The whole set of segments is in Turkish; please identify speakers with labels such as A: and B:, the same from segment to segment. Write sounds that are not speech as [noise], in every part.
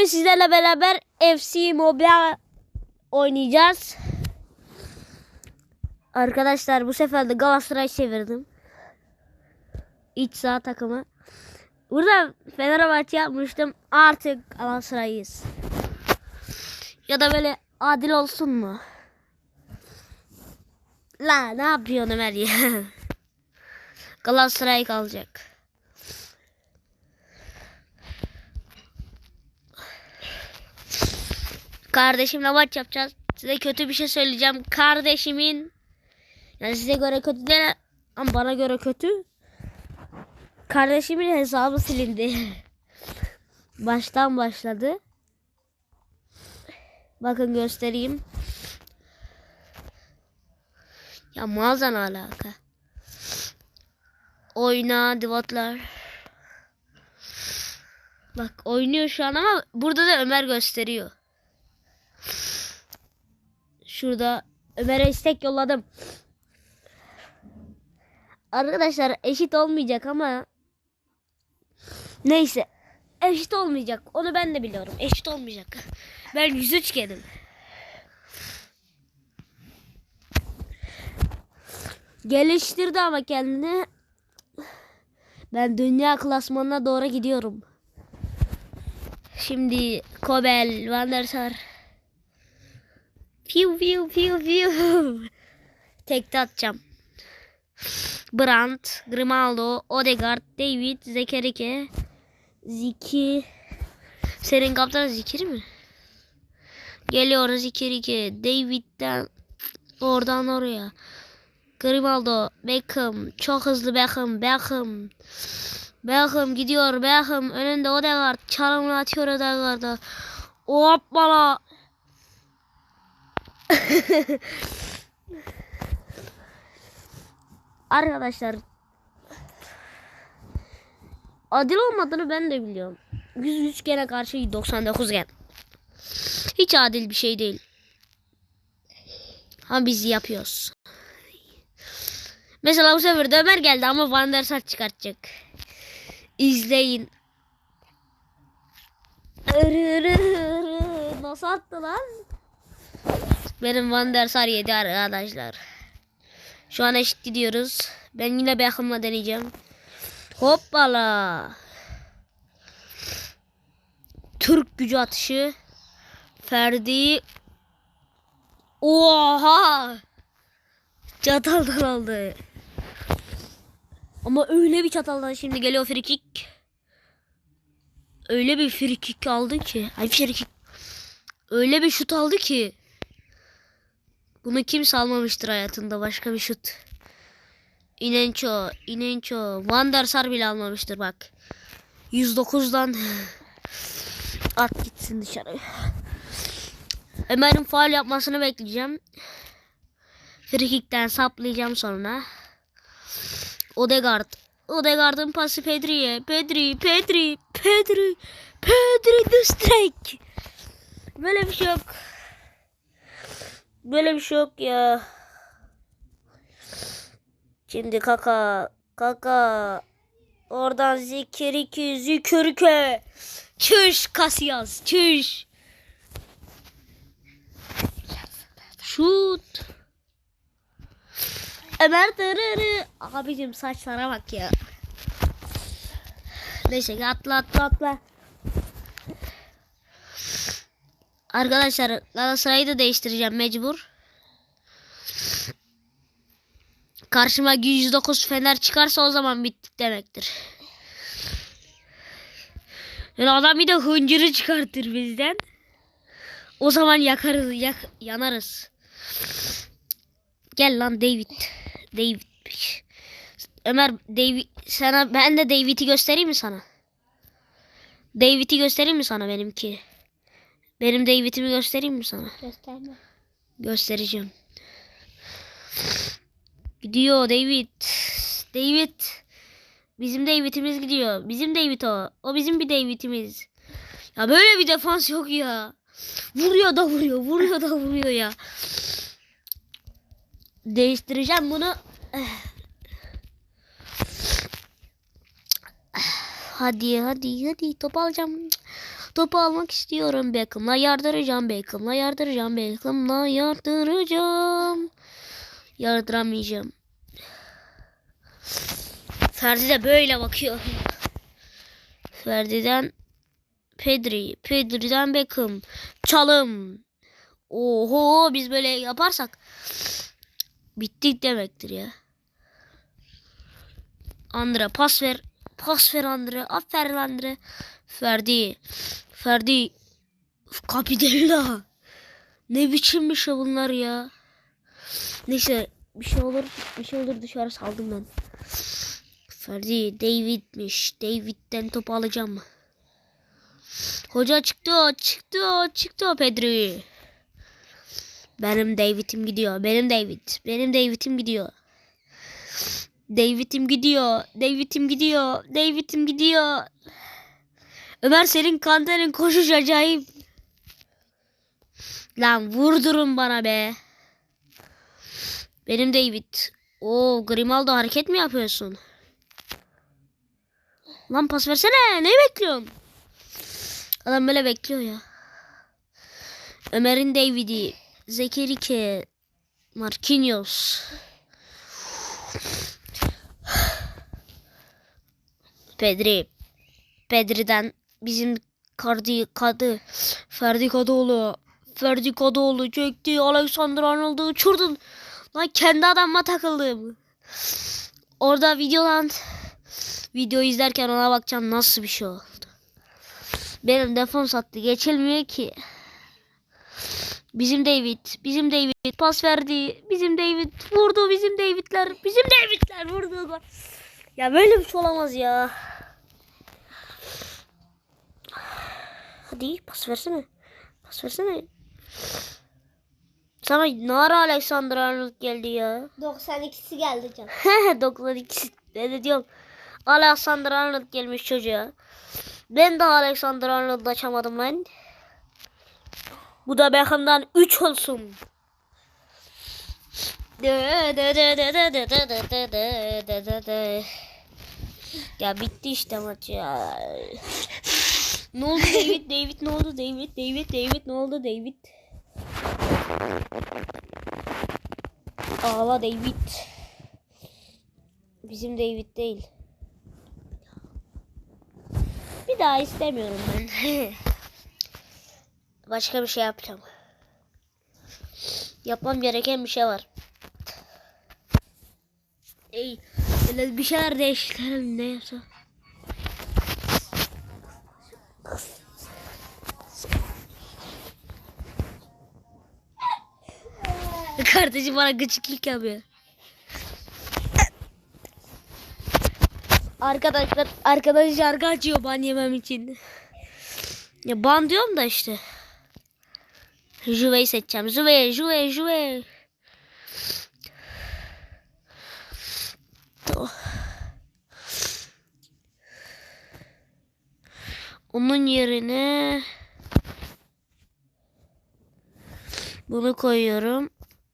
A: Bugün sizlerle beraber FC Mobile oynayacağız. Arkadaşlar bu sefer de Galatasaray çevirdim. İç saha takımı. Burada Fenerbahçe yapmıştım. Artık Galatasaray'ız. Ya da böyle adil olsun mu? La ne yapıyorsun Ömer ya? [laughs] Galatasaray kalacak. Kardeşimle maç yapacağız. Size kötü bir şey söyleyeceğim. Kardeşimin yani size göre kötü değil ama bana göre kötü. Kardeşimin hesabı silindi. [laughs] Baştan başladı. Bakın göstereyim. Ya mağazan alaka. Oyna divatlar. Bak oynuyor şu an ama burada da Ömer gösteriyor. Şurada Ömer'e istek yolladım. Arkadaşlar eşit olmayacak ama neyse eşit olmayacak. Onu ben de biliyorum. Eşit olmayacak. Ben 103 gedim. Geliştirdi ama kendini. Ben dünya klasmanına doğru gidiyorum. Şimdi Kobel, Van der Sar. Piu piu piu piu. [laughs] Tekte atacağım. Brandt, Grimaldo, Odegaard, David, Zekerike, Ziki. Senin kaptan Zikir mi? Geliyor Zikirike. David'den oradan oraya. Grimaldo, Beckham, çok hızlı Beckham, Beckham. Beckham gidiyor Beckham önünde Odegaard çalımını atıyor Odegaard'a. Hoppala. [laughs] Arkadaşlar adil olmadığını ben de biliyorum. 103 gene karşı 99 gen. Hiç adil bir şey değil. Ha biz yapıyoruz. Mesela bu sefer de Ömer geldi ama Van der Sar çıkartacak. İzleyin. Nasıl attı lan? Benim Van der Sar yedi arkadaşlar. Şu an eşit gidiyoruz. Ben yine Beckham'la deneyeceğim. Hoppala. Türk gücü atışı. Ferdi. Oha. Çataldan aldı. Ama öyle bir çataldan şimdi geliyor frikik. Öyle bir frikik aldı ki. Ay frikik. Öyle bir şut aldı ki. Bunu kimse almamıştır hayatında başka bir şut. İnenço, İnenço, Van der Sar bile almamıştır bak. 109'dan [laughs] at gitsin dışarı. Ömer'in faal yapmasını bekleyeceğim. Frikikten saplayacağım sonra. Odegaard. Odegaard'ın pası Pedri'ye. Pedri, Pedri, Pedri, Pedri the strike. Böyle bir şey yok. Böyle bir şey yok ya. Şimdi kaka, kaka. Oradan zikiriki, zikirike. Çüş Kasiyas, çüş. Şut. Ömer dırırı. Abicim saçlara bak ya. Neyse atla atla atla. Arkadaşlar Galatasaray'ı da değiştireceğim mecbur. Karşıma 109 Fener çıkarsa o zaman bittik demektir. Yani adam bir de hıncırı çıkartır bizden. O zaman yakarız, yak, yanarız. Gel lan David. David. Ömer David sana ben de David'i göstereyim mi sana? David'i göstereyim mi sana benimki? Benim David'imi göstereyim mi sana?
B: Gösterme.
A: Göstereceğim. Gidiyor David. David. Bizim David'imiz gidiyor. Bizim David o. O bizim bir David'imiz. Ya böyle bir defans yok ya. Vuruyor da vuruyor. Vuruyor da vuruyor ya. Değiştireceğim bunu. Hadi hadi hadi top alacağım. Topu almak istiyorum. Beckham'la yardıracağım. Beckham'la yardıracağım. Beckham'la yardıracağım. Yardıramayacağım. Ferdi de böyle bakıyor. Ferdi'den Pedri. Pedri'den Beckham. Çalım. Oho biz böyle yaparsak bittik demektir ya. Andre pas ver. Pas ver Andre. Aferin Andre. Ferdi. Ferdi. Kapitella. Ne biçim bir şey bunlar ya. Neyse bir şey olur. Bir şey olur dışarı saldım ben. Ferdi. David'miş. David'den topu alacağım. Hoca çıktı. Çıktı. Çıktı Pedri. Benim David'im gidiyor. Benim David. Benim David'im gidiyor. David'im gidiyor. David'im gidiyor. David'im gidiyor. Ömer senin kanterin koşuş acayip. Lan vurdurun bana be. Benim David. O Grimaldo hareket mi yapıyorsun? Lan pas versene. Ne bekliyorsun? Adam böyle bekliyor ya. Ömer'in David'i. Zekerike. Marquinhos. Pedri. Pedri'den bizim Kardi Kadı. Ferdi Kadıoğlu. Ferdi Kadıoğlu çekti. Alexander Arnold'u uçurdun. Lan kendi adamıma takıldım. Orada videodan video izlerken ona bakacağım nasıl bir şey oldu. Benim defans attı. Geçilmiyor ki. Bizim David. Bizim David pas verdi. Bizim David vurdu. Bizim David'ler. Bizim David'ler vurdu. Ya böyle bir şey olamaz ya. Hadi pas versene. Pas versene. Sana Nara Alexander Arnold geldi ya.
B: 92'si geldi can.
A: 92 ne de diyorum. Alexander Arnold gelmiş çocuğa. Ben daha Alexander Arnold açamadım lan. Bu da Beckham'dan 3 olsun. Ya bitti işte maç ya. Ne oldu David? David ne oldu David? David David ne oldu David? Ağla David. Bizim David değil. Bir daha istemiyorum ben. [laughs] Başka bir şey yapacağım. Yapmam gereken bir şey var. Ey, bir şeyler değiştirelim ne yapsa. Kardeşim bana gıcıklık yapıyor. Arkadaşlar arkadaş şarkı açıyor ban yemem için. Ya ban diyorum da işte. Juve'yi seçeceğim. Juve, Juve, Juve. Onun yerine bunu koyuyorum.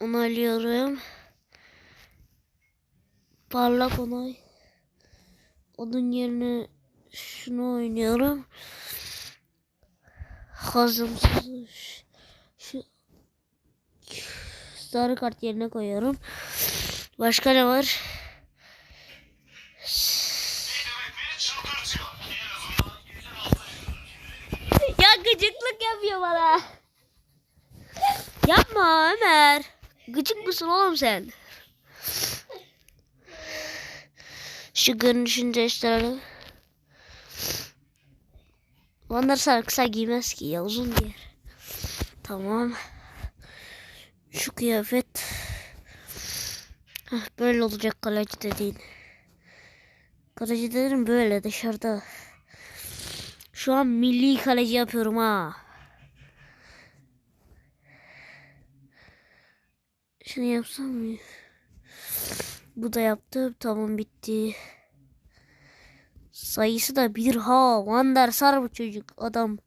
A: Onaylıyorum. Parlak onay. Onun yerine şunu oynuyorum. Hazımsız şu sarı kart yerine koyuyorum. Başka ne var? Ya gıcıklık yapıyor bana. Yapma Ömer. Gıcık mısın oğlum sen? Şu görünüşünü değiştirelim. Onlar sana kısa giymez ki ya uzun giyer. Tamam. Şu kıyafet. Heh, böyle olacak kaleci dediğin. Kaleci dedim böyle dışarıda. Şu an milli kaleci yapıyorum ha. Şunu yapsam mı? Bu da yaptım. Tamam bitti. Sayısı da bir ha. Van der Sar bu çocuk. Adam.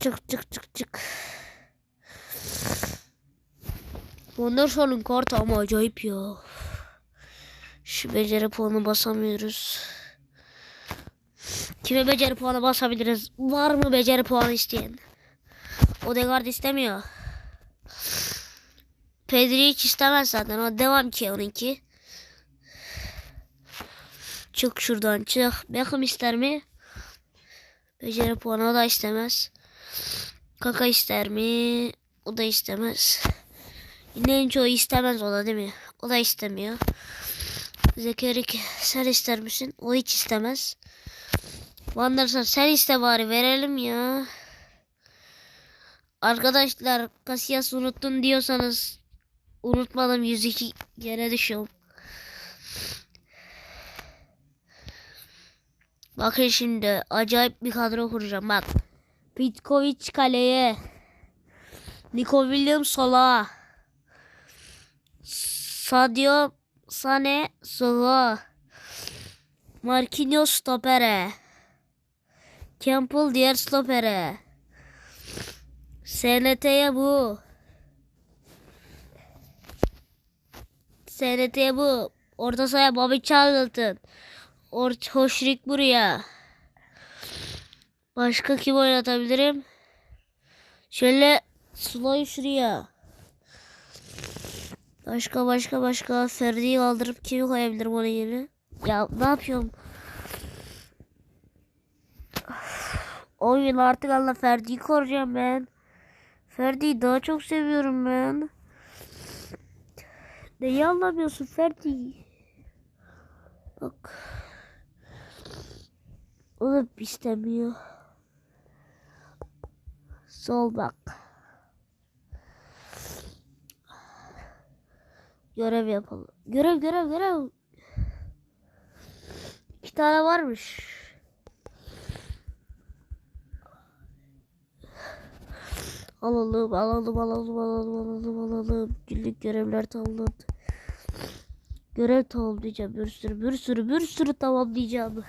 A: Çık çık çık çık. Van der Sar'ın kartı ama acayip ya. Şu beceri puanı basamıyoruz. Kime beceri puanı basabiliriz? Var mı beceri puanı isteyen? Odegaard istemiyor. Pedri hiç istemez zaten. O devam ki onunki. Çık şuradan çık. Beckham ister mi? Beceri puanı o da istemez. Kaka ister mi? O da istemez. Yine en çoğu istemez o da değil mi? O da istemiyor. Zekerik sen ister misin? O hiç istemez. Van der Sar sen iste bari verelim ya. Arkadaşlar Casillas unuttun diyorsanız unutmadım 102 yere düşüyorum. Bakın şimdi acayip bir kadro kuracağım bak. Pitkovic kaleye. Nico Williams sola. Sadio Sane sola. Marquinhos stopere. Campbell diğer stopere. SNT'ye bu. SNT'ye bu. Orta sahaya Bobby Charlton. Ort Hoşrik buraya. Başka kim oynatabilirim? Şöyle Sloy şuraya. Başka başka başka Ferdi'yi kaldırıp kimi koyabilirim onun yerine? Ya ne yapıyorum? Oyun artık Allah Ferdi'yi koruyacağım ben. Ferdi'yi daha çok seviyorum ben. Neyi anlamıyorsun Ferdi? Bak. O da istemiyor. Sol bak. Görev yapalım. Görev görev görev. İki tane varmış. Alalım alalım alalım alalım alalım alalım. Günlük görevler tamamlandı. Görev tamamlayacağım. Bir sürü bir sürü bir sürü tamamlayacağım.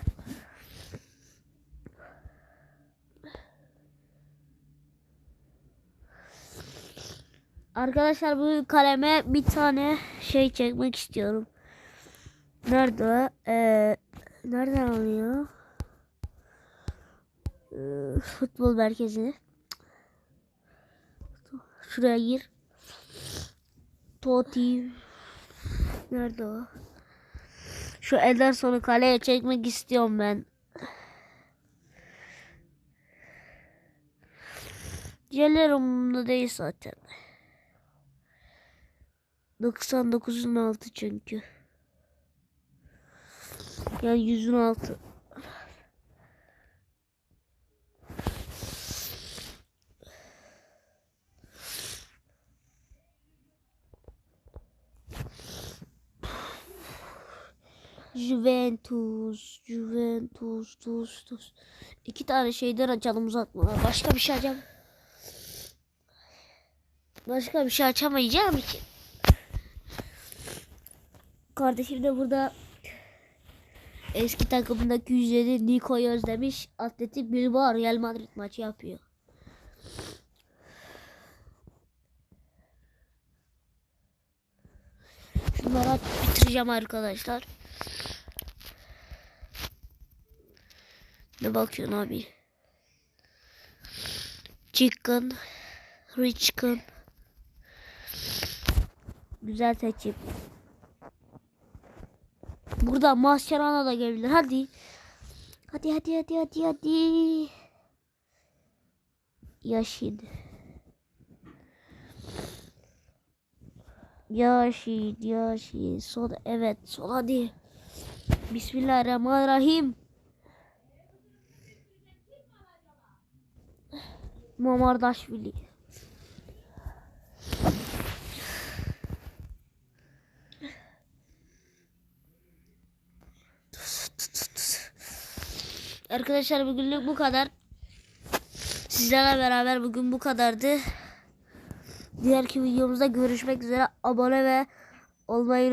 A: Arkadaşlar bu kaleme bir tane şey çekmek istiyorum. Nerede? Ee, nereden alıyor? Ee, futbol merkezi. Şuraya gir. Toti. Nerede o? Şu Ederson'u kaleye çekmek istiyorum ben. Diğerler umurumda değil zaten. 99'un altı çünkü. Yani yüzün altı. Juventus, Juventus, tus, tus. İki tane şeyden açalım uzatma. Başka bir şey açacağım. Başka bir şey açamayacağım ki. Kardeşim de burada eski takımındaki yüzleri Niko'yu özlemiş. Atletik Bilbao Real Madrid maçı yapıyor. Şunları bitireceğim arkadaşlar. Ne bakıyorsun abi? Chicken, rich chicken. Güzel seçim. Burada Mascherano da gelebilir. Hadi. Hadi hadi hadi hadi hadi. Yaşin. Yaşin, Yaşin. Sol, evet, sol hadi. Bismillahirrahmanirrahim. Mamardaşvili. Arkadaşlar bugünlük bu kadar. Sizlerle beraber bugün bu kadardı. Diğerki videomuzda görüşmek üzere. Abone ve olmayı